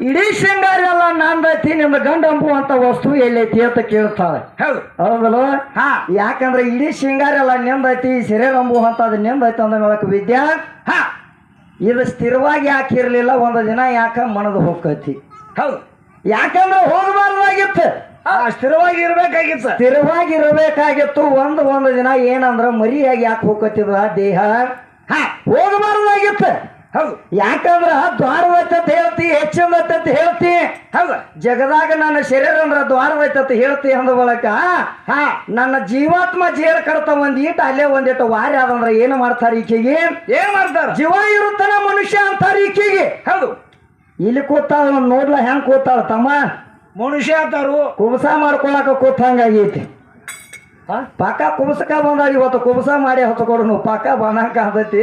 ಇಡೀ ಶೃಂಗಾರ ಎಲ್ಲ ನಂದೈತಿ ನಿಮ್ಮ ಗಂಡ ಅಂಬುವಂತ ವಸ್ತು ಎಲ್ಲೈತಿ ಅಂತ ಕೇಳ್ತಾಳೆ ಹೌದು. ಹೌದಲ್ಲ ಹಾ. ಯಾಕಂದ್ರೆ ಇಡೀ ಶೃಂಗಾರ ಎಲ್ಲ ನಿಂದೈತಿ ಸೆರೆ ಅಂಬುವಂತ ಅದು ನಿಂದೈತಿ ಅಂದ ಮೇಲಕ್ಕೆ ವಿದ್ಯಾ? ಹಾ. ಇದು ಸ್ಥಿರವಾಗಿ ಯಾಕೆ ಇರಲಿಲ್ಲ ಒಂದು ದಿನ ಯಾಕೆ ಮನದು ಹೋಗ್ತೈತಿ ಹೌದು. ಯಾಕಂದ್ರೆ ಹೋಗಬಾರ್ದಾಗಿತ್ತು. ಆ, ಸ್ಥಿರವಾಗಿ ಇರಬೇಕಾಗಿತ್ತು. ಸ್ಥಿರವಾಗಿ ಇರಬೇಕಾಗಿತ್ತು ಒಂದು ಒಂದು ದಿನ ಏನಂದ್ರ ಮರಿಯಾಗಿ ಯಾಕೆ ಹೋಗತ್ತಿದ ದೇಹ? ಹಾ. ಹೋಗಬಾರ್ದಾಗಿತ್ತು. ಹೌದು. ಯಾಕಂದ್ರ ದ್ವಾರವೈತೆ ಅಂತ ಹೇಳ್ತಿ ಹೆಚ್ಚು ಅಂತ ಹೇಳ್ತಿ. ಹೌದು. ಜಗದಾಗ ನನ್ನ ಶರೀರ ಅಂದ್ರ ದ್ವಾರವೈತೆ ಅಂತ ಹೇಳ್ತಿ ಅಂದ ಬಳಕ ಹಾ. ನನ್ನ ಜೀವಾತ್ಮ ಜೇರ್ ಕಡತ ಒಂದೀಟ ಅಲ್ಲೇ ಒಂದಿಟ್ಟು ವಾರ ಅದಂದ್ರ ಏನು ಮಾಡ್ತಾರ ಈಕೆಗೆ? ಏನ್ ಮಾಡ್ತಾರ? ಜೀವ ಇರುತ್ತಾನ ಮನುಷ್ಯ ಅಂತಾರ ಈಕೆಗೆ. ಹೌದು. ಇಲ್ಲಿ ಕೂತಾಳ ನೋಡ್ಲ ಹೆಂಗ್ ಕೂತಾಳ ತಮ್ಮ? ಮನುಷ್ಯ ಅಂತಾರು. ಕುಬಸ ಮಾಡ್ಕೊಳಕ ಕೂತಂಗಾಗೈತಿ ಪಕ್ಕ ಕುಬಸಕ ಬಂದಾಗ ಇವತ್ತು ಕುಬಸ ಮಾಡಿ ಹೊತ್ಕೊಡು ಪಾಕ ಬಂದಂಗ ಹತ್ತೈತಿ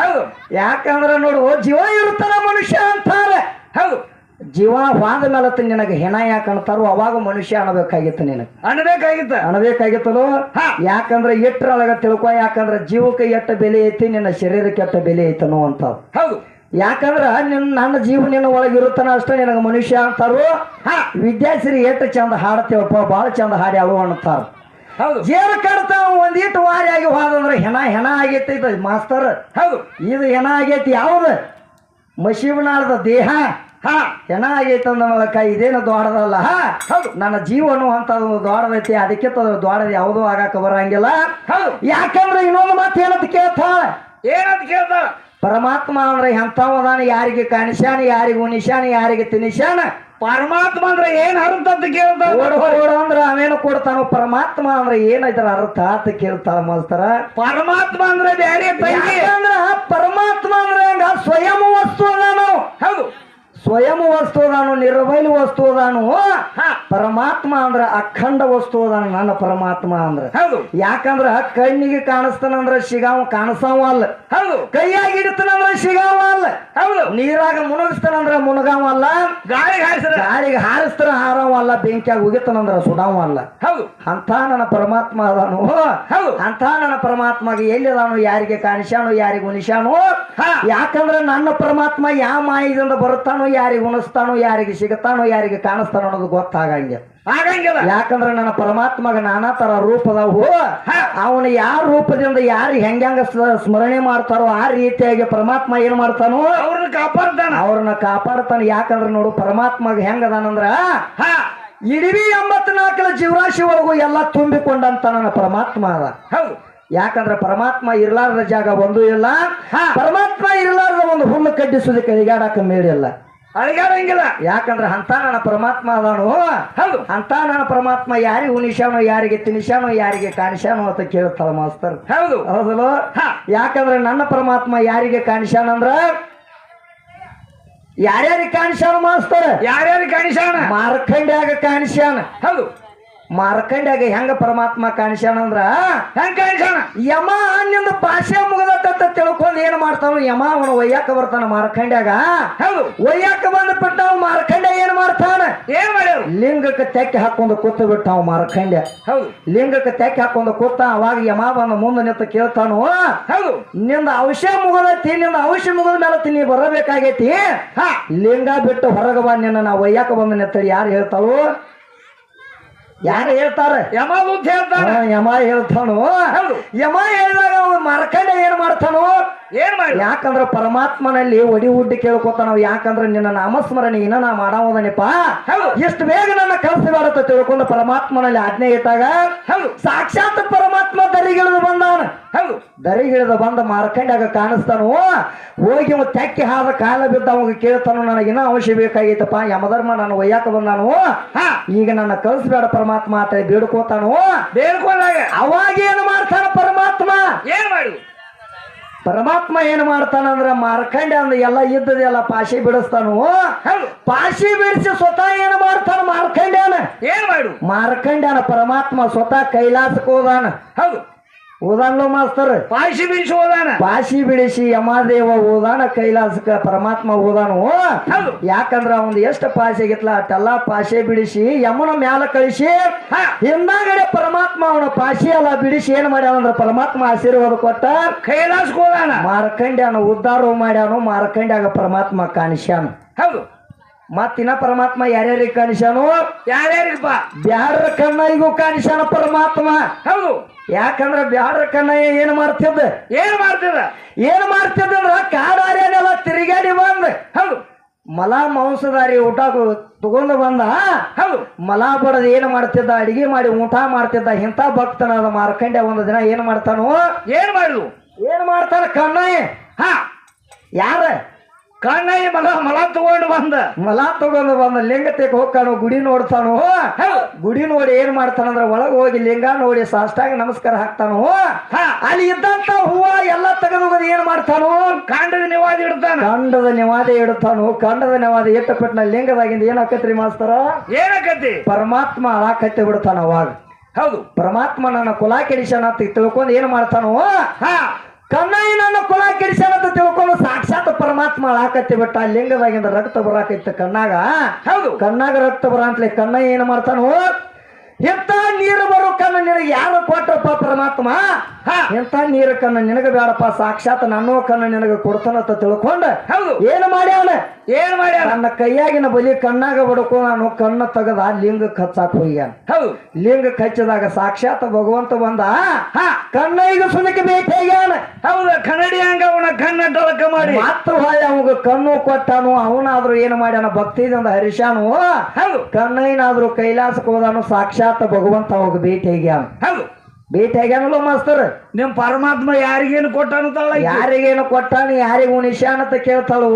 ಹೌದು. ಯಾಕಂದ್ರ ನೋಡು ಜೀವ ಇರುತ್ತಾರ ಮನುಷ್ಯ ಅಂತಾರೆ. ಹೌದು. ಜೀವ ಬಾಂದ ಮೇಲೆ ನಿನಗೆ ಹೆಣ ಯಾಕೆ ಅಂತಾರೋ ಅವಾಗ ಮನುಷ್ಯ ಅನ್ನಬೇಕಾಗಿತ್ತು ನಿನಗೆ. ಅನ್ಬೇಕಾಗಿತ್ತ. ಅನ್ಬೇಕಾಗಿತ್ತಲು. ಯಾಕಂದ್ರೆ ಎಟ್ಟರೊಳಗ ತಿಳ್ಕೊ ಯಾಕಂದ್ರೆ ಜೀವಕ್ಕೆ ಎಟ್ಟ ಬೆಲೆ ಐತಿ ನಿನ್ನ ಶರೀರಕ್ಕೆ ಎಟ್ಟ ಬೆಲೆ ಐತನೋ ಅಂತ ಹೌದು. ಯಾಕಂದ್ರ ನಿನ್ನ ನನ್ನ ಜೀವ ನಿನ್ನ ಒಳಗೆ ಇರುತ್ತಾನ ಅಷ್ಟೇ ನಿನಗೆ ಮನುಷ್ಯ ಅಂತಾರು? ಹಾ. ವಿದ್ಯಾಶ್ರೀ ಎಷ್ಟು ಚಂದ ಹಾಡ್ತೇವಪ್ಪ ಭಾಳ ಚಂದ ಹಾಡಿ ಅಳು ಅಂತಾರ. ಹೌದು. ಜೇಲ್ ಕಡ್ತಾವ ಒಂದಿಟ್ಟು ವಾರಿ ಆಗಿ ಹೋದಂದ್ರೆ ಹೆಣ ಹೆಣ ಆಗೈತಿ ಇದು ಮಾಸ್ತರ್. ಹೌದು. ಇದು ಹೆಣ ಆಗೈತಿ ಯಾವ್ದು? ಮಶೀಬನಾಳದ ದೇಹ. ಹಾ. ಹೆಣ ಆಗೈತೆ ಅಂದ ಮೂಲಕ ಇದೇನು ದೊಡ್ಡದಲ್ಲ? ಹೌದು. ನನ್ನ ಜೀವನು ಅಂತ ದೊಡ್ಡದೈತಿ ಅದಕ್ಕೆ ದೊಡ್ಡದು ಯಾವುದೂ ಆಗಾಕ ಬರಂಗಿಲ್ಲ. ಹೌದು. ಯಾಕಂದ್ರೆ ಇನ್ನೊಂದು ಮಾತು ಏನಂತ ಕೇಳ್ತಾಳ? ಏನಂತ ಕೇಳ್ತಾಳ? ಪರಮಾತ್ಮ ಅಂದ್ರೆ ಎಂಥವದಾನ ಯಾರಿಗೆ ಕಾಣಿಸ್ಯಾನ ಯಾರಿಗೆ ಉನಿಶಾನ ಯಾರಿಗೆ ತಿನಿಶಾನ ಪರಮಾತ್ಮ ಅಂದ್ರೆ ಏನ್ ಅರ್ಥ ಅಂತ ಕೇಳ್ತಾರೆ ಅಂದ್ರೆ ಅವೇನು ಕೊಡ್ತಾನ? ಪರಮಾತ್ಮ ಅಂದ್ರೆ ಇದರ ಅರ್ಥ ಅಂತ ಕೇಳ್ತಾಳ ಮಾಸ್ತರ? ಪರಮಾತ್ಮ ಅಂದ್ರೆ ಬೇರೆ ಪರಮಾತ್ಮ ಅಂದ್ರೆ ಹಂಗ ಸ್ವಯಂ ವಸ್ತು ಅದಾನು ಹೌದು. ಸ್ವಯಂ ವಸ್ತು ಅದಾನು ನಿರ್ವೈಲು ವಸ್ತು ಅದಾನು ಹಾ. ಪರಮಾತ್ಮ ಅಂದ್ರ ಅಖಂಡ ವಸ್ತು ಅದಾನು ನನ್ನ ಪರಮಾತ್ಮ ಅಂದ್ರ. ಹೌದು. ಯಾಕಂದ್ರ ಕಣ್ಣಿಗೆ ಕಾಣಿಸ್ತಾನಂದ್ರ ಶಿಗಾವ ಕಾಣಿಸಾವ ಅಲ್ಲ. ಹೌದು. ಕೈಯಾಗಿ ಹಿಡಿತಾನಂದ್ರ ಶಿಗಾವ ಅಲ್ಲ. ಹೌದು. ನೀರಾಗ ಮುಣಗಿಸ್ತಾನಂದ್ರ ಮುಣಗಾವ ಅಲ್ಲ. ಗಾಳಿಗೆ ಹಾರಿಸ ಗಾಳಿಗೆ ಹಾರಿಸ್ತಾನ ಹಾರವ ಅಲ್ಲ ಬೆಂಕಿಯಾಗ ಉಗಿತಾನಂದ್ರ ಸುಡಾವ ಅಲ್ಲ. ಹೌದು. ಅಂತ ನನ್ನ ಪರಮಾತ್ಮ ಅದಾನು. ಹೌದು. ಅಂತ ನನ್ನ ಪರಮಾತ್ಮಗೆ ಎಲ್ಲಿದಾನು ಯಾರಿಗೆ ಕಾಣಿಸ್ಯಾನು ಯಾರಿಗೆ ಉಣಿಸ್ಯಾನು ಹಾ. ಯಾಕಂದ್ರೆ ನನ್ನ ಪರಮಾತ್ಮ ಯಾವ ಮಾಯದಿಂದ ಬರುತ್ತಾನೋ ಯಾರಿಗೆ ಉಣಿಸ್ತಾನೋ ಯಾರಿಗೆ ಸಿಗುತ್ತಾನೋ ಯಾರಿಗೆ ಕಾಣಿಸ್ತಾನೋ ಅನ್ನೋದು ಗೊತ್ತಾಗಂಗೆ ಆಗಂಗಿಲ್ಲ. ಯಾಕಂದ್ರೆ ನನ್ನ ಪರಮಾತ್ಮಗ ನಾನಾ ತರ ರೂಪದವು ಅವನ ಯಾರ ರೂಪದಿಂದ ಯಾರು ಹೆಂಗ ಸ್ಮರಣೆ ಮಾಡ್ತಾರೋ ಆ ರೀತಿಯಾಗಿ ಪರಮಾತ್ಮ ಏನ್ ಮಾಡ್ತಾನೋ ಅವ್ರನ್ನ ಕಾಪಾಡ್ತಾನ. ಅವ್ರನ್ನ ಕಾಪಾಡ್ತಾನ. ಯಾಕಂದ್ರೆ ನೋಡು ಪರಮಾತ್ಮಗ ಹೆಂಗದಾನಂದ್ರ ಹಾ. ಇಡೀ ಎಂಬತ್ನಾಲ್ಕರ ಜೀವರಾಶಿ ಒಳಗೂ ಎಲ್ಲ ತುಂಬಿಕೊಂಡಂತ ನನ್ನ ಪರಮಾತ್ಮ ಅದ. ಹೌದು. ಯಾಕಂದ್ರೆ ಪರಮಾತ್ಮ ಇರ್ಲಾರ್ದ ಜಾಗ ಒಂದು ಇಲ್ಲ. ಪರಮಾತ್ಮ ಇರ್ಲಾರ್ದ ಒಂದು ಹುಲ್ಲು ಕಡ್ಡಿಸೋದಕ್ಕೆ ಕೈಗಾಡಕ ಮೇಲಿಲ್ಲ ಅಳಿಗಾಡಂಗಿಲ್ಲ ಯಾಕಂದ್ರೆ ಅಂತ ನನ್ನ ಪರಮಾತ್ಮ ಅದಾನು. ಹೌದು. ಅಂತ ನನ್ನ ಪರಮಾತ್ಮ ಯಾರಿಗೆ ಉನಿಶಾನೋ ಯಾರಿಗೆ ತಿನಿಶಾನೋ ಯಾರಿಗೆ ಕಾಣಿಸ್ಯಾನೋ ಅಂತ ಕೇಳ್ತಾಳ ಮಾಸ್ತರ್. ಹೌದು. ಹೌದಲ್ಲ. ಯಾಕಂದ್ರೆ ನನ್ನ ಪರಮಾತ್ಮ ಯಾರಿಗೆ ಕಾಣಿಸ್ಯಾನಂದ್ರ ಯಾರ್ಯಾರಿಗೆ ಕಾಣಿಸ್ಯಾನ ಮಾಸ್ತರ್? ಯಾರ್ಯಾರಿಗೆ ಕಾಣಿಸ್ಯಾನ ಮಾರ್ಕಂಡ್ಯಾಗ ಕಾಣಿಸ್ಯಾನ ಹೌದು. ಮಾರ್ಕಂಡ್ಯಾಗ ಹೆಂಗ ಪರಮಾತ್ಮ ಕಾಣಿಸ್ಯಾನಂದ್ರ ಹೆಂಗ್ ಕಾಣಿಸ್ಯಾನ ಯಮ ನಿಂದ ಭಾಷೆ ಮಾಡ್ತಾನ ಯಮ ಅವನು ಒಯ್ಯಾಕ ಬರ್ತಾನ ಮಾರ್ಕಂಡ್ಯಾಗ ಹೌದು. ಒಯ್ಯಾಕ ಬಂದ ಅವ ಮಾರ್ಕಂಡೆ ಏನ್ ಮಾಡ್ತಾನ? ಏನ್ ಮಾಡ ಲಿಂಗಕ್ಕೆ ತೆಕ್ಕಿ ಹಾಕೊಂಡು ಕೂತು ಬಿಟ್ಟ ಅವ್ ಮಾರ್ಕಂಡ್ಯ ಹೌದು. ಲಿಂಗಕ್ಕೆ ತೆಕ್ಕಿ ಹಾಕೊಂಡು ಕೂತ ಅವಾಗ ಯಮ ಬಂದ ಮುಂದೆ ನಿಂತು ಕೇಳ್ತಾನು? ಹೌದು. ನಿಂದ ಔಷಧ ಮುಗದೈತಿ ನಿಂದ ಔಷಧ ಮುಗಿದ ಮೇಲೆ ನೀ ಬರಬೇಕಾಗೈತಿ? ಹಾ. ಲಿಂಗ ಬಿಟ್ಟು ಹೊರಗೆ ಬಂದ ನಿನ್ನ ನಾ ಒಯ್ಯಾಕ ಬಂದ ನಿಂತೇಳಿ ಯಾರು ಹೇಳ್ತಾಳು? ಯಾರು ಹೇಳ್ತಾರೆ? ಯಮ ಬುದ್ಧ ಹೇಳ್ತಾನ. ಯಮ ಹೇಳ್ತಾನು. ಯಮ ಹೇಳಿದಾಗ ಅವನು ಮಾರ್ಕಂಡ ಏನ್ ಮಾಡ್ತಾನು? ಏನ್ ಮಾಡಿ ಯಾಕಂದ್ರ ಪರಮಾತ್ಮನಲ್ಲಿ ಒಡಿ ಹುಡ್ಡಿ ಕೇಳ್ಕೊತ ನಾವು ಯಾಕಂದ್ರ ನಿನ್ನ ನಾಮಸ್ಮರಣೆ ಇನ್ನ ನಾ ಮಾಡವದನಿಪ್ಪ. ಎಷ್ಟು ಬೇಗ ನನ್ನ ಕಳಿಸಬೇಡತ್ತ ತಿಳ್ಕೊಂಡು ಪರಮಾತ್ಮನಲ್ಲಿ ಆಜ್ಞೆ ಇಟ್ಟಾಗ ಸಾಕ್ಷಾತ್ ಪರಮಾತ್ಮ ದರಿಗಿಳಿದು ಬಂದಾನ. ದರಿಗಿಳಿದು ಬಂದ ಮಾರ್ಕಂಡಾಗ ಕಾಣಿಸ್ತಾನು? ಹೋಗಿ ಅವ ತೆಕ್ಕಿ ಹಾದ ಕಾಲ ಬಿದ್ದ ಅವಾಗ ಕೇಳ್ತಾನು ನನಗಿನ್ನ ಅವಶ್ಯ ಬೇಕಾಗೈತಪ್ಪ ಯಮಧರ್ಮ ನಾನು ಒಯ್ಯಾಕ ಬಂದಾನು? ಹಾ. ಈಗ ನನ್ನ ಕಳಿಸ್ಬೇಡ ಪರಮಾತ್ಮ ಅಂತ ಬೇಡ್ಕೋತಾನು? ಬೇಡ್ಕೊಂಡಾಗ. ಅವಾಗ ಏನು ಮಾಡ್ತಾನ ಪರಮಾತ್ಮ? ಏನ್ ಮಾಡಿ ಪರಮಾತ್ಮ ಏನು ಮಾಡ್ತಾನಂದ್ರ ಮಾರ್ಕಂಡೆ ಅಂದ ಎಲ್ಲ ಇದ್ದದೆಲ್ಲ ಪಾಶಿ ಬಿಡಿಸ್ತಾನು? ಹೌದು. ಪಾಶಿ ಬಿಡಿಸಿ ಸ್ವತಃ ಏನು ಮಾಡ್ತಾನ ಮಾರ್ಕಂಡ್ಯಾನ? ಏನ್ ಮಾಡು? ಮಾರ್ಕಂಡ್ಯಾನ ಪರಮಾತ್ಮ ಸ್ವತಃ ಕೈಲಾಸಕ್ಕೆ ಹೋದಾನ. ಹೌದು. ಹೋದಾನ್ಲು ಮಾಸ್ತರ್? ಪಾಶಿ ಬಿಡಿಸಿ ಹೋದಾನ ಪಾಶಿ ಬಿಡಿಸಿ ಯಮಾದೇವ ಹೋದಾನ ಕೈಲಾಸಕ ಪರಮಾತ್ಮ ಓದಾನು. ಯಾಕಂದ್ರ ಅವನ್ ಎಷ್ಟು ಪಾಶೆ ಆಗಿತ್ಲ? ಅಟ್ಟೆಲ್ಲ ಪಾಶೆ ಬಿಡಿಸಿ ಯಮನ ಮ್ಯಾಲ ಕಳಿಸಿ ಹಾ. ಹಿಂದಾಗಡೆ ಪರಮಾತ್ಮ ಅವನ ಪಾಶಿ ಎಲ್ಲ ಬಿಡಿಸಿ ಏನ್ ಮಾಡ್ಯಾನಂದ್ರ ಪರಮಾತ್ಮ ಆಶೀರ್ವಾದ ಕೊಟ್ಟ ಕೈಲಾಸಕ್ಕೆ ಹೋದಾನ ಮಾರ್ಕಂಡ್ಯಾನ ಉದ್ಧಾರ ಮಾಡ್ಯಾನು ಮಾರ್ಕಂಡ್ಯಾಗ ಪರಮಾತ್ಮ ಕಾಣಿಸ್ಯಾನು. ಹೌದು. ಮತ್ತಿನ ಪರಮಾತ್ಮ ಯಾರ್ಯಾರಿಗೆ ಕಾಣಿಸ್ಯಾನು ಯಾರ್ಯಾರಿಗಪ್ಪ ಬ್ಯಾಡ್ರ ಕಣ್ಣಿಗೂ ಕಾಣಿಸ್ಯಾನ ಪರಮಾತ್ಮ. ಹೌದು. ಯಾಕಂದ್ರ ಬ್ಯಾಡ್ರ ಕಣ್ಣಯ್ಯ ಏನ್ ಮಾಡ್ತಿದ್ದ? ಏನ್ ಮಾಡ್ತದ ಏನ್ ಮಾಡ್ತಿದ್ದ ಅಂದ್ರ ಕಾಡಾರ್ಯನೆಲ್ಲ ತಿರುಗಾಡಿ ಬಂದ. ಹೌದು. ಮಲ ಮಾಂಸದಾರಿ ಊಟ ತಗೊಂಡು ಬಂದ. ಹೌದು. ಮಲ ಬಡದ ಏನ್ ಮಾಡ್ತಿದ್ದ? ಅಡಿಗೆ ಮಾಡಿ ಊಟ ಮಾಡ್ತಿದ್ದ. ಇಂಥ ಭಕ್ತನಾದ ಮಾರ್ಕಂಡೆ ಒಂದು ದಿನ ಏನ್ ಮಾಡ್ತಾನು? ಏನ್ ಮಾಡುದು ಏನ್ ಮಾಡ್ತಾನ ಕಣ್ಣಯ್ಯ ಹಾ. ಯಾರ? ಕಣ್ಣಯ್ಯ ಮಲ ಮಲ ತಗೊಂಡು ಬಂದ. ಮಲ ತಗೊಂಡು ಬಂದ. ಲಿಂಗ ತೆಗ್ ಹೋಗ್ತಾನು ಗುಡಿ ನೋಡ್ತಾನು ಗುಡಿ ನೋಡಿ ಏನ್ ಮಾಡ್ತಾನಂದ್ರ ಒಳಗೆ ಹೋಗಿ ಲಿಂಗ ನೋಡಿ ಸಾಷ್ಟಾಂಗ ನಮಸ್ಕಾರ ಹಾಕ್ತಾನು. ಹಾ. ಅಲ್ಲಿ ಇದ್ದಂತ ಹೂವ ಎಲ್ಲ ತೆಗೆದು ಏನ್ ಮಾಡ್ತಾನು. ಕಾಂಡದ ನಿವಾದಿ ಇಡ್ತಾನ. ಕಾಂಡದ ನಿವಾದಿ ಇಡ್ತಾನು. ಕಾಂಡದ ನಿವಾದಿ ಎಟ್ಟ ಪೆಟ್ನ ಲಿಂಗದಾಗಿಂದ ಏನ್ ಆಕತ್ರಿ ಮಾಸ್ತರ? ಏನಾಕತಿ ಪರಮಾತ್ಮ ಅಳಾಕತ್ತಿ ಬಿಡ್ತಾನ ಅವಾಗ. ಹೌದು. ಪರಮಾತ್ಮ ನನ್ನ ಕುಲ ಅಂತ ತಿಳ್ಕೊಂಡು ಏನ್ ಮಾಡ್ತಾನೋ. ಹಾ. ಕನ್ನಯ್ಯ ನನ್ನ ಕುಲ ಕೆಡಿಸ್ಯಾನಂತ ತಿಳ್ಕೊಂಡು ಸಾಕ್ಷಾತ್ ಪರಮಾತ್ಮ ಹಾಕತ್ತಿ ಬಿಟ್ಟ ಆ ಲಿಂಗದಾಗಿಂದ ರಕ್ತ ಬರಾಕೈತ ಕಣ್ಣಾಗ. ಹೌದು. ಕಣ್ಣಾಗ ರಕ್ತ ಬರ ಅಂತಲೇ ಕಣ್ಣಯ್ಯ ಏನ್ ಮಾಡ್ತಾನು? ಎಂತ ನೀರು ಬರೋ ಕಣ್ಣು ನಿನಗೆ ಯಾರು ಕೊಟ್ಟಪ್ಪ ಪರಮಾತ್ಮ? ಹಾ. ಎಂತ ನೀರು ಕಣ್ಣು ನಿನಗೆ ಬೇಡಪ್ಪ ಸಾಕ್ಷಾತ್ ನನ್ನ ಕಣ್ಣು ನಿನಗೆ ಕೊಡ್ತಾನಂತ ತಿಳ್ಕೊಂಡ. ಏನ್ ಮಾಡ್ಯಾವನ ಏನ್ ಮಾಡ್ಯ ನನ್ನ ಕೈಯಾಗಿನ ಬಲಿ ಕಣ್ಣಾಗ ಬಡ್ಕೊ ನಾನು ಕಣ್ಣ ತೆಗದ ಲಿಂಗ ಕಚ್ಚಾಕ್ ಹೋಗ್ಯಾನ. ಲಿಂಗ ಕಚ್ಚಿದಾಗ ಸಾಕ್ಷಾತ್ ಭಗವಂತ ಬಂದ. ಹಾ. ಕಣ್ಣೈಗ ಸುನಕ್ಕೆ ಭೇಟಿಯಾಗ್ಯಾನ ಹೌದು ಕನ್ನಡಿ ಹಂಗ ಅವನ ಕಣ್ಣ ಮಾಡಿ. ಮಾತ್ರ ಹೊಳ್ಳಿ ಅವಾಗ ಕಣ್ಣು ಕೊಟ್ಟಾನು ಅವನಾದ್ರೂ ಏನ್ ಮಾಡ್ಯಾನ ಭಕ್ತಿದಿಂದ ಹರಿಶಾನು ಹೌದು. ಕಣ್ಣಯ್ಯನಾದ್ರೂ ಕೈಲಾಸಕ್ಕೆ ಹೋದಾನು ಸಾಕ್ಷಾತ್ ಭಗವಂತ ಅವಾಗ ಭೇಟಿಯಾಗ್ಯಾನ ಹೌದು. ಭೇಟಿಯಾಗ್ಯಾನಲ್ಲ ಮಾಸ್ತರ್? ನಿಮ್ ಪರಮಾತ್ಮ ಯಾರಿಗೇನು ಕೊಟ್ಟನಂತಲ್ಲ ಯಾರಿಗೇನು ಕೊಟ್ಟಾನ ಯಾರಿಗೂ ನಿಶಾನ ಅಂತ ಕೇಳ್ತಾಳು.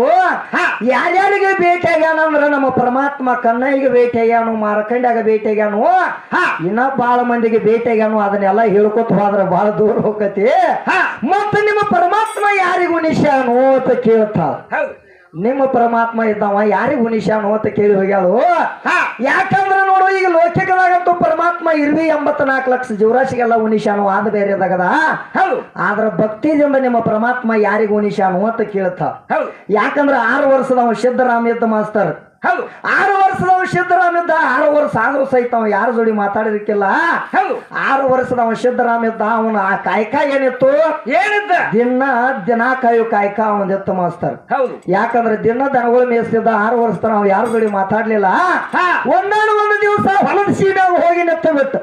ಹಾ. ಯಾರ್ಯಾರಿಗೆ ಭೇಟಿಯಾಗ್ಯಾನ ಅಂದ್ರ ನಮ್ಮ ಪರಮಾತ್ಮ ಕಣ್ಣೈಗೆ ಭೇಟಿ ಆಗ್ಯಾನು ಮಾರಕಂಡ್ಯಾಗ ಭೇಟಿಯಾಗ್ಯಾನು ಹಾ. ಇನ್ನ ಬಾಳ ಮಂದಿಗೆ ಭೇಟಿಯಾಗ್ಯಾನು ಅದನ್ನೆಲ್ಲ ಹೇಳ್ಕೊತ ಹೋದ್ರ ಬಹಳ ದೂರ ಹೋಗತಿ ಹಾ. ಮತ್ತ ನಿಮ್ಮ ಪರಮಾತ್ಮ ಯಾರಿಗೂ ನಿಶಾನು ಅಂತ ಕೇಳ್ತಾಳ. ನಿಮ್ಮ ಪರಮಾತ್ಮ ಇದ್ದಾವ ಯಾರಿಗೂ ನಿಶಾನು ಅಂತ ಕೇಳಿ ಹೋಗ್ಯಾಳು. ಹಾ. ಯಾಕಂದ್ರ ನೋಡು ಈಗ ಲೋಕಿಕದಾಗಂತೂ ಪರಮಾತ್ಮ ಇರ್ವಿ ಎಂಬತ್ ನಾಲ್ಕು ಲಕ್ಷ ಜೀವರಾಶಿಗೆಲ್ಲ ಉನಿಶಾನು ಆದ ಬೇರೆ ತಗದ ಆದ್ರ ಭಕ್ತಿದಿಂದ ನಿಮ್ಮ ಪರಮಾತ್ಮ ಯಾರಿಗೂ ನಿಶಾನು ಅಂತ ಕೇಳ್ತಾವ ಯಾಕಂದ್ರೆ ಯಾಕಂದ್ರ ಆರು ವರ್ಷದ ಸಿದ್ದರಾಮ ಯುದ್ಧ ಮಾಸ್ತರ್. ಹೌದು. ಆರು ವರ್ಷದವ ಸಿದ್ದರಾಮ ಇದ್ದ ಆರು ವರ್ಷ ಆದ್ರೂ ಸಹಿತ ಅವ ಯಾರ ಜೋಡಿ ಮಾತಾಡಿರ್ಕಿಲ್ಲ ಹೌದು. ಆರು ವರ್ಷದವ ಸಿದ್ದರಾಮ ಇದ್ದ ಅವನು ಆ ಕಾಯಕ ಏನಿತ್ತು? ಏನಿದ್ದ? ದಿನ ದಿನ ಕಾಯು ಕಾಯಕ ಅವನಿತ್ತು ಮಾಸ್ತರ್. ಹೌದು. ಯಾಕಂದ್ರೆ ದಿನ ದನಗಳು ಮೇಯಿಸ್ತಿದ್ದ ಆರು ವರ್ಷದ ತನ ಅವ ಯಾರ ಜೋಡಿ ಮಾತಾಡ್ಲಿಲ್ಲ? ಹಾ. ಒಂದಾನು ಒಂದು ದಿವಸ ಹೊಲದ ಸೀಮೆಗೆ ಹೋಗಿ ನೆತ್ತ ಬಿಟ್ಟು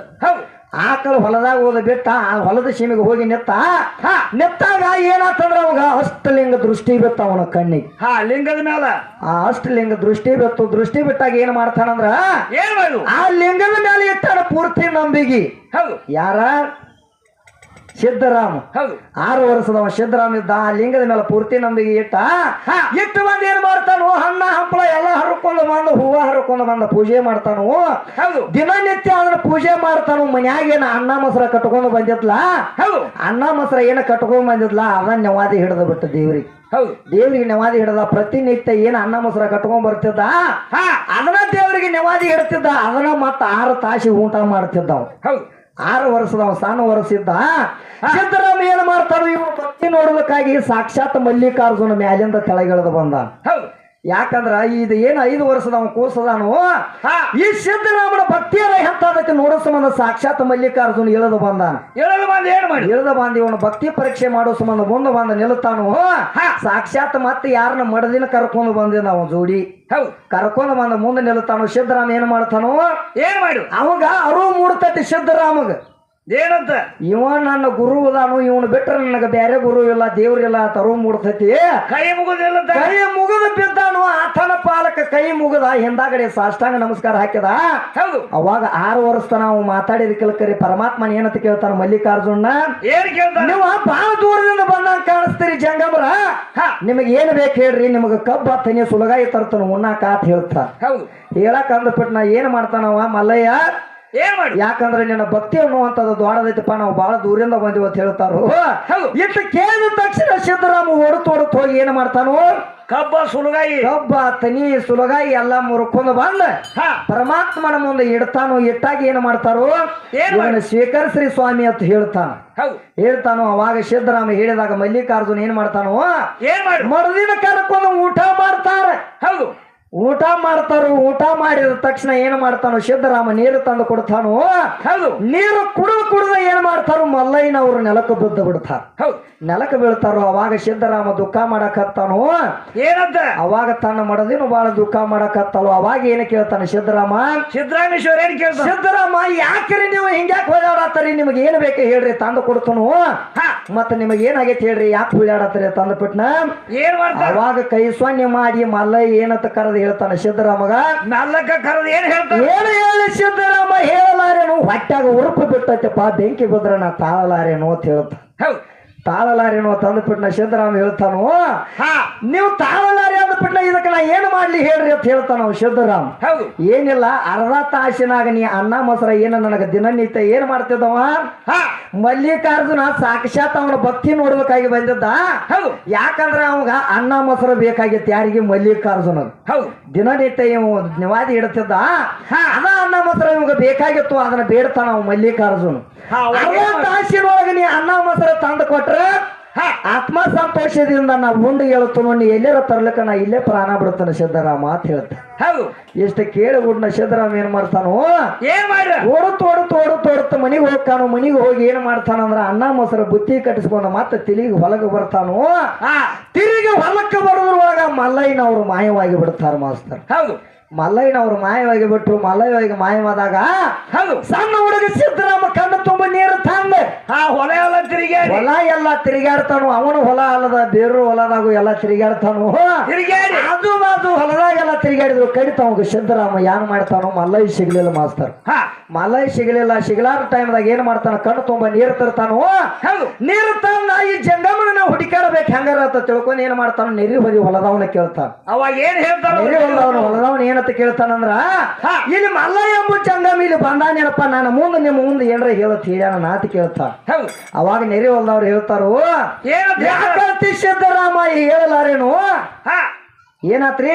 ಆಕಳು ಹೊಲದಾಗ ಹೋದ ಬಿಟ್ಟ ಆ ಹೊಲದ ಸೀಮೆಗೆ ಹೋಗಿ ನೆತ್ತ ಹಾ ನಿತ್ತಾಗ ಏನಾತಂದ್ರ ಅವಾಗ ಅಷ್ಟಲಿಂಗ ದೃಷ್ಟಿ ಬಿತ್ತ ಅವನ ಕಣ್ಣಿಗೆ. ಹಾ ಲಿಂಗದ ಮೇಲ ಆ ಅಷ್ಟಲಿಂಗ ದೃಷ್ಟಿ ಬಿತ್ತು ದೃಷ್ಟಿ ಬಿಟ್ಟಾಗ ಏನ್ ಮಾಡ್ತಾನಂದ್ರ ಏನ್ ಮಾಡು ಆ ಲಿಂಗದ ಮೇಲೆ ಇಟ್ಟಾನ ಪೂರ್ತಿ ನಂಬಿಗಿ. ಹೌದು. ಯಾರ? ಸಿದ್ದರಾಮ. ಹೌದು. ಆರು ವರ್ಷದವ ಸಿದ್ದರಾಮ ಇದ್ದ ಆ ಲಿಂಗದ ಮೇಲೆ ಪೂರ್ತಿ ನಂಬಿಕೆ ಇಟ್ಟ. ಇಟ್ಟು ಬಂದ ಏನ್ ಮಾಡ್ತಾನು ಹಣ್ಣ ಹಂಪಳ ಎಲ್ಲ ಹರ್ಕೊಂಡು ಬಂದು ಹೂವ ಹರ್ಕೊಂಡು ಬಂದ ಪೂಜೆ ಮಾಡ್ತಾನು ಹೌದು. ದಿನನಿತ್ಯ ಅದನ್ನ ಪೂಜೆ ಮಾಡ್ತಾನು ಮನ್ಯಾಗ ಏನ ಅನ್ನ ಮೊಸರ ಕಟ್ಕೊಂಡು ಬಂದಿದ್ಲ? ಹೌದು. ಅನ್ನ ಮೊಸರ ಏನ ಕಟ್ಕೊಂಡು ಬಂದಿದ್ಲ? ಅದನ್ನ ನೆವಾದಿ ಹಿಡಿದು ಬಿಟ್ಟ ದೇವ್ರಿಗೆ. ಹೌದು. ದೇವ್ರಿಗೆ ನೆವಾದಿ ಹಿಡದ ಪ್ರತಿನಿತ್ಯ ಏನ ಅನ್ನ ಮೊಸರ ಕಟ್ಕೊಂಡ್ ಬರ್ತಿದ್ದ? ಹಾ. ಅದನ್ನ ದೇವ್ರಿಗೆ ನೆವಾದಿ ಹಿಡ್ತಿದ್ದ ಅದನ್ನ ಮತ್ತ ಆರು ತಾಸಿ ಊಟ ಮಾಡ್ತಿದ್ದ ಹೌದು. ಆರು ವರ್ಷದ ಸಣ್ಣ ವರ್ಷಿದ್ದ ಸಿದ್ದರಾಮ ಏನ್ ಮಾಡ್ತಾರ ಇವ ಭಕ್ತಿ ನೋಡೋದಕ್ಕಾಗಿ ಸಾಕ್ಷಾತ್ ಮಲ್ಲಿಕಾರ್ಜುನ ಮ್ಯಾಲಿಂದ ಕೆಳಗಿಳಿದು ಬಂದ. ಹೌದು. ಯಾಕಂದ್ರ ಇದು ಏನು ಐದು ವರ್ಷದ ಅವನು ಕೂಸದಾನು ಈ ಸಿದ್ದರಾಮನ ಭಕ್ತಿಯರ ಹೆಂತದಕ್ಕೆ ನೋಡೋ ಸಂಬಂಧ ಸಾಕ್ಷಾತ್ ಮಲ್ಲಿಕಾರ್ಜುನ ಇಳದು ಬಂದಾನ. ಇಳದು ಬಂದ ಏನ್ ಮಾಡಿ? ಇಳದು ಬಂದ ಇವನ ಭಕ್ತಿ ಪರೀಕ್ಷೆ ಮಾಡೋ ಸಂಬಂಧ ಮುಂದೆ ಬಂದ ನಿಲ್ತಾನು. ಸಾಕ್ಷಾತ್ ಮತ್ತೆ ಯಾರನ್ನ ಮಡದಿನ ಕರ್ಕೊಂಡು ಬಂದಿದ್ದ ಅವ ಜೋಡಿ? ಹೌದು. ಕರ್ಕೊಂಡು ಬಂದ ಮುಂದೆ ನಿಲ್ತಾನು ಸಿದ್ದರಾಮ ಏನ್ ಮಾಡ್ತಾನೋ? ಏನ್ ಮಾಡು? ಅವಾಗ ಅರು ಮೂಡ್ತತಿ ಸಿದ್ದರಾಮಗ ಏನಂತ? ಇವ ನನ್ನ ಗುರು ಅದಾನು ಇವನು ಬಿಟ್ರೆ ನನಗೆ ಬೇರೆ ಗುರು ಇಲ್ಲ ದೇವ್ರಿಲ್ಲ ತರು ಮೂಡ್ತೈತಿ. ಕೈ ಮುಗುದಿಲ್ಲ ಕೈ ಮುಗಿದು ಬಿದ್ದಾನು ಆತನ ಪಾಲಕ ಕೈ ಮುಗಿದ ಹಿಂದಾಗಡೆ ಸಾಷ್ಟಾಂಗ ನಮಸ್ಕಾರ ಹಾಕಿದ ಹೌದು. ಅವಾಗ ಆರು ವರ್ಷ ನಾವು ಮಾತಾಡಿದ ಕೇಳ್ಕರಿ ಪರಮಾತ್ಮನ ಏನಂತ ಕೇಳ್ತಾನ ಮಲ್ಲಿಕಾರ್ಜುನ? ಏನ್ ಕೇಳ್ತಾನ? ನೀವು ಬಹಳ ದೂರದಿಂದ ಬಂದಂಗ ಕಾಣಿಸ್ತೀರಿ ಜಂಗಮರ. ಹಾ. ನಿಮಗೆ ಏನ್ ಬೇಕು ಹೇಳ್ರಿ ನಿಮಗೆ ಕಬ್ಬ ತನಿ ಸುಲಗಾಯಿ ತರ್ತಾನ ಉಣ್ಣಾಕ ಅಂತ ಹೇಳ್ತಾ ಹೌದು. ಹೇಳಕ್ ಅಂದ್ಬಿಟ್ಟು ನಾ ಏನ್ ಮಾಡ್ತಾನವ ಮಲ್ಲಯ್ಯ? ಏನ್ ಮಾಡು? ಯಾಕಂದ್ರೆ ನಿನ್ನ ಭಕ್ತಿ ಅನ್ನುವಂಥದ್ದು ದ್ವಾರದೈತಪ್ಪ ನಾವು ಬಹಳ ದೂರಿಂದ ಬಂದಿವಿ ಅಂತ ಹೇಳ್ತಾರೋ. ಇಟ್ಟು ಕೇಳಿದ ತಕ್ಷಣ ಸಿದ್ದರಾಮ ಹೊರತು ಹೊಡತ್ ಹೋಗಿ ಏನ್ ಮಾಡ್ತಾನೋ? ಕಬ್ಬ ಸುಲಗಾಯಿ. ಕಬ್ಬ ತನಿ ಸುಲಗಾಯಿ ಎಲ್ಲ ಮುರ್ಕೊಂಡು ಬಂದ ಹಾ. ಪರಮಾತ್ಮನ ಮುಂದೆ ಇಡ್ತಾನು ಇಟ್ಟಾಗ ಏನ್ ಮಾಡ್ತಾರೋ? ಸ್ವೀಕರಿಸ್ರಿ ಸ್ವಾಮಿ ಅಂತ ಹೇಳ್ತಾನ. ಹೇಳ್ತಾನು ಅವಾಗ ಸಿದ್ದರಾಮ ಹೇಳಿದಾಗ ಮಲ್ಲಿಕಾರ್ಜುನ್ ಏನ್ ಮಾಡ್ತಾನೋ? ಏನ್ ಮಾಡು? ಮರುದಿನ ಕರ್ಕೊಂಡು ಊಟ ಮಾಡ್ತಾರೆ. ಹೌದು. ಊಟ ಮಾಡ್ತಾರು ಊಟ ಮಾಡಿದ ತಕ್ಷಣ ಏನು ಮಾಡ್ತಾನೋ ಸಿದ್ದರಾಮ ನೀರು ತಂದು ಕೊಡ್ತಾನು ಹೌದು. ನೀರು ಕುಡಿದು ಕುಡಿದ ಏನ್ ಮಾಡ್ತಾರೋ ಮಲ್ಲಯ್ಯನವರು ನೆಲಕ್ಕೆ ಬಿದ್ದು ಬಿಡ್ತಾರ. ಹೌದು. ನೆಲಕ್ಕೆ ಬೀಳ್ತಾರೋ ಅವಾಗ ಸಿದ್ದರಾಮ ದುಃಖ ಮಾಡಕತ್ತಾನೋ ಏನಂತ? ಅವಾಗ ತನ್ನ ಮಡದಿನ ಬಹಳ ದುಃಖ ಮಾಡಕತ್ತಲು ಅವಾಗ ಏನು ಕೇಳ್ತಾನೆ ಸಿದ್ದರಾಮ? ಸಿದ್ದರಾಮೇಶ್ವರ ಏನ್ ಕೇಳ್ತಾನೆ? ಸಿದ್ದರಾಮ ಯಾಕ್ರಿ ನೀವು ಹಿಂಗ್ಯಾಕ್ ಹೊಯ್ದಾಡತ್ತೀರಿ ನಿಮಗೆ ಏನು ಬೇಕು ಹೇಳ್ರಿ ತಂದು ಕೊಡ್ತಾನೋ? ಹಾ. ಮತ್ತೆ ನಿಮಗೆ ಏನಾಗೈತಿ ಹೇಳ್ರಿ ಯಾಕೆ ಹೊಯ್ದಾಡತ್ತೀರಿ ತಂದು ಬಿಟ್ನ ಏನ್ ಮಾಡ್ತಾರ ಅವಾಗ ಕೈ ಸೊನ್ನೆ ಮಾಡಿ ಮಲ್ಲಯ್ಯ ಏನಂತ ಕರೆದು ಹೇಳ್ತಾನೆ ಸಿದ್ದರಾಮಗ. ನಾಲ್ಕ ಕರೆದು ಏನ್ ಹೇಳ್ತಾನೆ? ಏನು ಹೇಳಿ ಸಿದ್ದರಾಮ ಹೇಳಲಾರೇನು? ಹೊಟ್ಯಾಗ ಉರುಪು ಬಿಟ್ಟೈತೆಪ್ಪ ಬೆಂಕಿ ಬಿದ್ರ ನಾ ತಾಳಲಾರೇನು ಅಂತ ಹೇಳ್ತ ಹೌದು. ತಾಳಲಾರೇನು ತಂದ್ಬಿಟ್ಟು ಅಂದ್ಬಿಟ್ಟು ನಾ ಸಿದ್ದರಾಮ ಹೇಳ್ತಾನು ಹಾ. ನೀವು ತಾಳಲಾರೆ ಅಂದ್ಬಿಟ್ಟು ಇದಕ್ಕೆ ನಾ ಏನು ಮಾಡ್ಲಿ ಹೇಳ್ರಿ ಅಂತ ಹೇಳ್ತಾನ ಸಿದ್ದರಾಮ ಹೌದು. ಏನಿಲ್ಲ ಅರ್ಧ ತಾಸಿನಾಗ ನೀ ಅನ್ನ ಮೊಸರ ಏನ ನನಗೆ ದಿನನಿತ್ಯ ಏನ್ ಮಾಡ್ತಿದ್ದವ? ಹಾ. ಮಲ್ಲಿಕಾರ್ಜುನ ಸಾಕ್ಷಾತ್ ಅವನ ಭಕ್ತಿ ನೋಡ್ಬೇಕಾಗಿ ಬಂದಿದ್ದ. ಹೌದು. ಯಾಕಂದ್ರೆ ಅವಾಗ ಅನ್ನ ಮೊಸರು ಬೇಕಾಗಿತ್ತು ಯಾರಿಗೆ? ಮಲ್ಲಿಕಾರ್ಜುನ ಹೌದು. ದಿನನಿತ್ಯ ಇವು ನಿವಾದಿ ಇಡ್ತಿದ್ದ. ಹಾ. ಅದ ಅನ್ನ ಮೊಸರು ಇವಾಗ ಬೇಕಾಗಿತ್ತು ಅದನ್ನ ಬೇಡ್ತಾನ ಅವ ಮಲ್ಲಿಕಾರ್ಜುನ. ಅರ್ಧ ತಾಸಿನೊಳಗ ನೀ ಅನ್ನ ಮೊಸರು ತಂದು ಕೊಟ್ರೆ ಆತ್ಮ ಸಂತೋಷದಿಂದ ನಾ ಮುಂದೆ ಹೇಳುತ್ತೋ ನೋಡಿ ಎಲ್ಲರ ತರ್ಲಿಕ್ಕ ನಾ ಇಲ್ಲೇ ಪ್ರಾಣ ಬಿಡ್ತಾನೆ ಸಿದ್ದರಾಮ ಅಂತ ಹೇಳ್ತ. ಹೌದು. ಎಷ್ಟು ಕೇಳಿ ಬಿಡ್ನ ಸಿದ್ದರಾಮ ಏನ್ ಮಾಡ್ತಾನೋ? ಏನ್ ಮಾಡ್ರ? ಓಡುತ್ತ ಓಡುತ್ತ ಓಡುತ್ತ ಓಡುತ್ತ ಮನೆಗೆ ಹೋಗ್ತಾನು ಮನೆಗೆ ಹೋಗಿ ಏನ್ ಮಾಡ್ತಾನಂದ್ರ ಅನ್ನ ಮೊಸರು ಬುತ್ತಿ ಕಟ್ಟಿಸ್ಕೊಂಡು ಮತ್ತೆ ತಿರುಗಿ ಹೊಲಗೆ ಬರ್ತಾನು? ತಿರುಗಿ ಹೊಲಕ್ಕೆ ಬರೋದ್ರೊಳಗ ಮಲ್ಲಯ್ಯನವ್ರು ಮಾಯವಾಗಿ ಬಿಡ್ತಾರ ಮಾಸ್ತರ್. ಹೌದು. ಮಲ್ಲಯ್ಯನವ್ರು ಮಾಯವಾಗಿ ಬಿಟ್ರು ಮಲ್ಲಯ್ಯವಾಗಿ ಮಾಯವಾದಾಗ ಹೌದು. ಸಣ್ಣ ಹುಡುಗ ಸಿದ್ದರಾಮ ಕಣ್ಣು ತುಂಬ ನೀರು ತಂದ. ಆ ಹೊಲ ಎಲ್ಲ ತಿರುಗಾಡಿ ಹೊಲ ಎಲ್ಲ ತಿರುಗಾಡ್ತಾನು ಅವನು ಹೊಲ ಅಲ್ಲದ ಬೇರು ಹೊಲದಾಗು ಎಲ್ಲ ತಿರುಗಾಡ್ತಾನು ತಿರುಗಾಡಿ ಅದು ಬಾಜು ಹೊಲದಾಗೆಲ್ಲ ತಿರುಗಾಡಿದ್ರು ಕಡಿತಾವ ಸಿದ್ದರಾಮ ಏನ್ ಮಾಡ್ತಾನೋ ಮಲ್ಲೈ ಸಿಗ್ಲಿಲ್ಲ ಮಾಸ್ತರ್. ಹಾ. ಮಲ್ಲೈ ಸಿಗಲಿಲ್ಲ ಸಿಗಲಾರ ಟೈಮ್ದಾಗ ಏನ್ ಮಾಡ್ತಾನ ಕಣ್ಣು ತುಂಬ ನೀರು ತರ್ತಾನು. ನೀರು ತಂದ ಈ ಜಂಗಮನ ಹುಡುಕಾಡ್ಬೇಕು ಹೆಂಗಾರ ಅಂತ ತಿಳ್ಕೊಂಡು ಏನ್ ಮಾಡ್ತಾನ ನೆರಿ ಹೊದಿ ಹೊಲದವನ ಕೇಳ್ತಾನ. ಅವಾಗ ಏನ್ ಹೇಳ್ತಾರ ನೆರಿ ಹೊಲದವನ ಏನಂತ ಕೇಳ್ತಾನಂದ್ರ ಹಾ. ಇಲ್ಲಿ ಮಲ್ಲಯ್ಯ ಎಂಬ ಚಂಗಮ ಇಲ್ಲಿ ಬಂದಾನೇನಪ್ಪ ನಾನು ಮುಂದೆ ನಿಮ್ಮ ಮುಂದೆ ಏನರ ಹೇಳತ್ ಹೇಳ್ಯಾನ ನಾತಿ ಕೇಳ್ತಾನ. ಹೌದು. ಅವಾಗ ನೆರೆ ಹೊಲ್ದವ್ರು ಹೇಳ್ತಾರು? ಯಾಕಂತಿ ಸಿದ್ದರಾಮ ಹೇಳಲಾರೇನು ಹಾ ಏನಾತ್ರಿ